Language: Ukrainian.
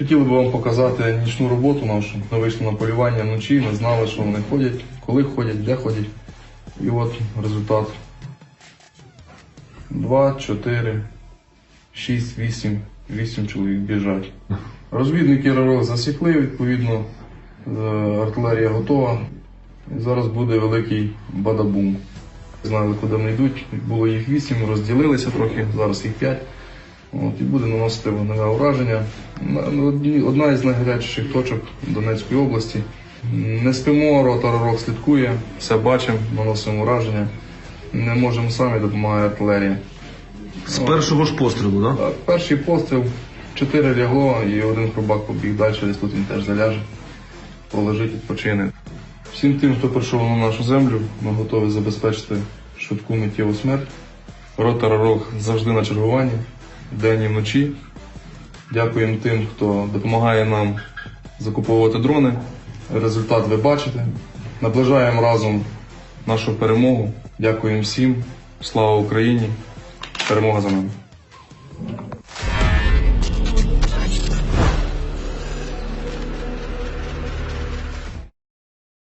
Хотіли би вам показати нічну роботу нашу. Ми вийшли на полювання вночі, не знали, що вони ходять, коли ходять, де ходять. І от результат. 2, 4, 6, 8, 8 чоловік біжать. Розвідники РРО засікли, відповідно, е, артилерія готова. І зараз буде великий бадабум. Знали, куди вони йдуть. Було їх 8, розділилися трохи, зараз їх 5. От, і буде наносити вогневе ураження. Одні- Одна із найгарячіших точок Донецької області. Не спимо, рота РРО слідкує, все бачимо, наносимо ураження. Не можемо самі, допомагає артилерія. З першого ж пострілу, так? Так, перший постріл, чотири лягло і один хробак побіг далі, десь тут він теж заляже, полежить, відпочине. Всім тим, хто прийшов на нашу землю, ми готові забезпечити швидку миттєву смерть. Рота Ророг завжди на чергуванні, вдень і вночі. Дякуємо тим, хто допомагає нам закуповувати дрони. Результат ви бачите. Наближаємо разом нашу перемогу. Дякуємо всім. Слава Україні! Перемога за нами!